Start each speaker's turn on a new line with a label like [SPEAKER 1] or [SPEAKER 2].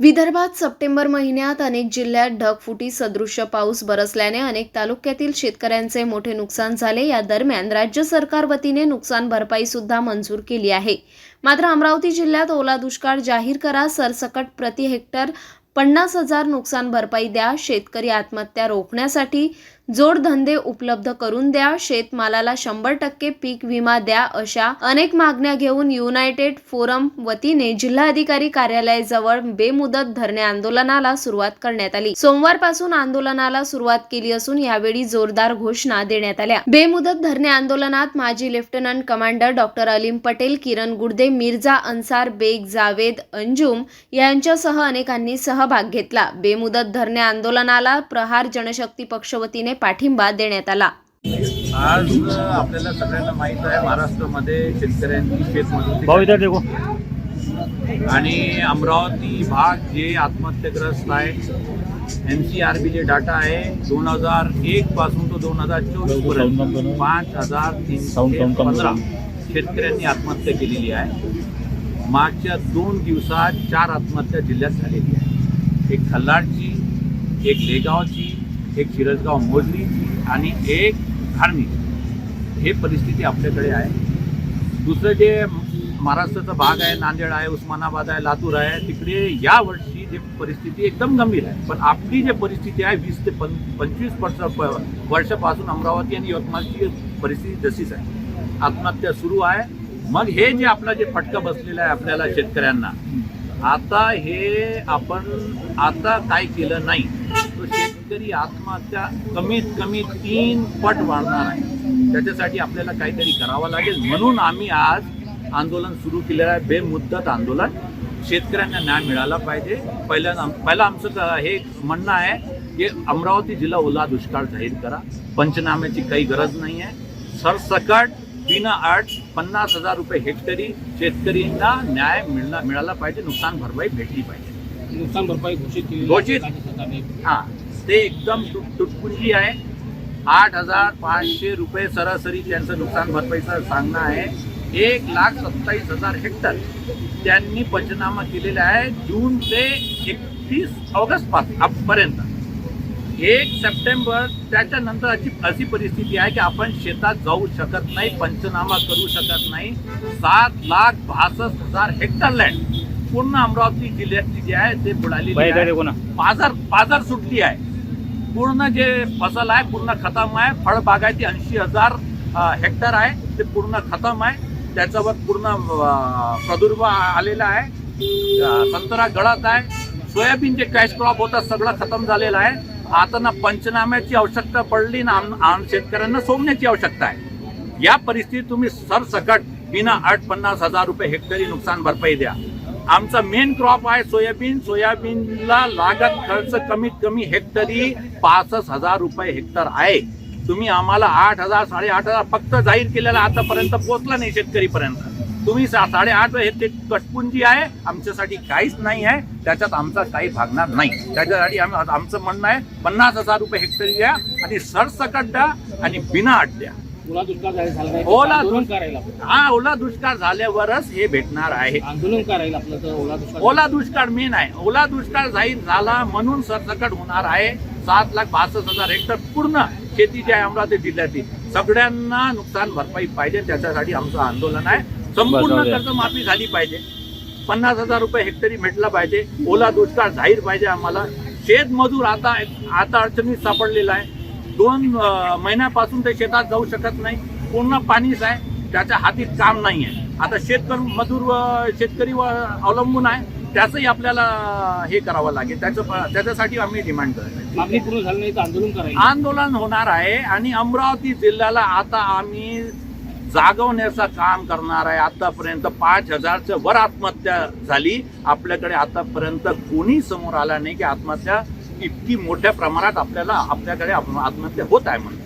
[SPEAKER 1] विदर्भात सप्टेंबर महिन्यात अनेक जिल्ह्यात ढगफुटी सदृश्य पाऊस बरसल्याने अनेक तालुक्यातील शेतकऱ्यांचे मोठे नुकसान झाले. या दरम्यान राज्य सरकार वतीने नुकसान भरपाई सुद्धा मंजूर केली आहे. मात्र अमरावती जिल्ह्यात ओला दुष्काळ जाहीर करा सरसकट प्रति हेक्टर पन्नास हजार नुकसान भरपाई द्या शेतकरी आत्महत्या रोखण्यासाठी जोडधंदे उपलब्ध करून द्या शेतमालाला शंभर टक्के पीक विमा द्या अशा अनेक मागण्या घेऊन युनायटेड फोरम वतीने जिल्हाधिकारी कार्यालयाजवळ बेमुदत धरणे आंदोलनाला सुरुवात करण्यात आली. सोमवारपासून आंदोलनाला सुरुवात केली असून यावेळी जोरदार घोषणा देण्यात आल्या. बेमुदत धरणे आंदोलनात माजी lieutenant commander doctor Aleem Patel Kiran Gudde Mirza Ansar Baig Javed Anjum यांच्यासह अनेकांनी सहभाग घेतला. बेमुदत धरणे आंदोलनाला प्रहार जनशक्ती पक्ष वतीने पाठिंबा देण्यात आला.
[SPEAKER 2] आज आपल्याला सगळ्यांना माहीत आहे महाराष्ट्रामध्ये शेतकऱ्यांची शेतमजुरी आणि अमरावती भाग जे आत्महत्याग्रस्त आहे N C R B J data आहे दोन हजार एक पासून तो दोन हजार चोवीसपर्यंत पाच हजार तीनशे. पंधरा शेतकऱ्यांनी आत्महत्या केलेली आहे. मागच्या दोन दिवसात चार आत्महत्या जिल्ह्यात झालेली आहे. एक खल्लाडची एक लेगावची एक शिरसगाव मोजणी आणि एक धारणी हे परिस्थिती आपल्याकडे आहे. दुसरं जे महाराष्ट्राचा भाग आहे नांदेड आहे उस्मानाबाद आहे लातूर आहे तिकडे या वर्षी जे परिस्थिती एकदम गंभीर आहे. पण आपली जे परिस्थिती आहे वीस ते पं पंचवीस वर्ष प- वर्षापासून अमरावती आणि यवतमाळची परिस्थिती जशीच आहे. आत्महत्या सुरू आहे. मग हे जे आपला जे फटका बसलेला आहे आपल्याला शेतकऱ्यांना आता हे आपण आता काय केलं नाही तो शेतकरी आत्महत्या कमीत कमी तीन पट वाढणार आहे. त्याच्यासाठी आपल्याला काहीतरी करावं लागेल. म्हणून आम्ही आज आंदोलन सुरू केलेलं आहे. बेमुद्दत आंदोलन. शेतकऱ्यांना न्याय मिळाला पाहिजे. पहिल्या पहिलं आमचं हे म्हणणं आहे की अमरावती जिल्हा ओला दुष्काळ जाहीर करा. पंचनाम्याची काही गरज नाही आहे सरसकट बिना अट पन्नास हजार रुपये हेक्टरी शेतकरींना न्याय मिळला मिळाला पाहिजे. नुकसान भरपाई भेटली पाहिजे.
[SPEAKER 3] नुकसान भरपाई घोषित केली
[SPEAKER 2] घोषित. हा. ते एकदम तुट- तुटपुंजी आहे. आठ हजार पाचशे रुपये सरासरी त्यांचं नुकसान भरपाईचं सांगणं आहे. एक लाख सत्तावीस हजार हेक्टर त्यांनी पंचनामा केलेला आहे जून ते एकतीस ऑगस्टपासून पर्यंत एक सप्टेंबर त्याच्यानंतर अशी अशी परिस्थिती आहे की आपण शेतात जाऊ शकत नाही पंचनामा करू शकत नाही. सात लाख बासष्ट हजार हेक्टर लँड पूर्ण अमरावती जिल्ह्यातली जी आहे ते
[SPEAKER 4] ना
[SPEAKER 2] बाजार बाजार सुटली आहे. पूर्ण जे फसल आहे पूर्ण खतम आहे. फळबागायती ऐंशी हजार हेक्टर आहे. ते पूर्ण खतम आहे. त्याच्यावर पूर्ण प्रदुर्भ प्रादुर्भाव आलेला आहे. संतरा संत्रा गळत आहे. सोयाबीन जे कॅश क्रॉप होता सगळं खतम झालेलं आहे. आता ना पंचनाम्याची आवश्यकता पडली ना आम शेतकऱ्यांना सोमण्याची आवश्यकता आहे. या परिस्थितीत तुम्ही सरसकट बिना आठ पन्नास हजार रुपये हेक्टरी नुकसान भरपाई द्या. आमचा मेन क्रॉप आहे सोयाबीन. सोयाबीनला लागत खर्च कमीत कमी हेक्टरी पासष्ट हजार रुपये हेक्टर आहे. तुम्ही आम्हाला आठ हजार साडेआठ हजार फक्त जाहीर केलेला आतापर्यंत पोहोचला नाही शेतकरीपर्यंत. तुम्ही सा- साडेआठ हे ते कटपुंजी आहे. आमच्यासाठी काहीच नाही आहे. त्याच्यात आमचा काही भागणार नाही. त्याच्यासाठी आम्ही आमचं म्हणणं आहे पन्नास हजार रुपये हेक्टरी द्या आणि सरसकट द्या आणि बिना अट द्या
[SPEAKER 3] ओला दुष्काळ झाला
[SPEAKER 2] ओला
[SPEAKER 3] करायला.
[SPEAKER 2] हा ओला दुष्काळ झाल्यावरच हे भेटणार आहे.
[SPEAKER 3] आंदोलन करायला आपलं तर ओला दुष्काळ
[SPEAKER 2] ओला दुष्काळ मेन आहे ओला दुष्काळ जाहीर झाला म्हणून सरसकट होणार आहे. सात लाख बासष्ट हजार हेक्टर पूर्ण शेती जी आहे अमरावती जिल्ह्यातील सगळ्यांना नुकसान भरपाई पाहिजे. त्याच्यासाठी आमचं आंदोलन आहे. संपूर्ण. कर्जमाफी झाली पाहिजे. पन्नास हजार रुपये हेक्टरी भेटला पाहिजे. ओला दुष्काळ जाहीर पाहिजे आम्हाला. शेतमजूर आता आता अडचणीत सापडलेला आहे. दोन महिन्यापासून ते शेतात जाऊ शकत नाही. पूर्ण पाणीच आहे. त्याच्या हातीत काम नाही आहे. आता शेतकरी मजूर अं, शेतकरी व अवलंबून आहे. त्याचंही आपल्याला हे करावं लागेल. त्याचं त्याच्यासाठी आम्ही डिमांड करत
[SPEAKER 3] मागणी पूर्ण झाली नाही तर आंदोलन करायला
[SPEAKER 2] आंदोलन होणार आहे आणि अमरावती जिल्ह्याला आता आम्ही जागवण्याचं काम करणार आहे. आतापर्यंत पाच हजारच्या वर आत्महत्या झाली. आपल्याकडे आतापर्यंत कोणी समोर आला नाही की आत्महत्या इतकी मोठ्या प्रमाणात आपल्याला आपल्याकडे आत्महत्या होत आहे म्हणून.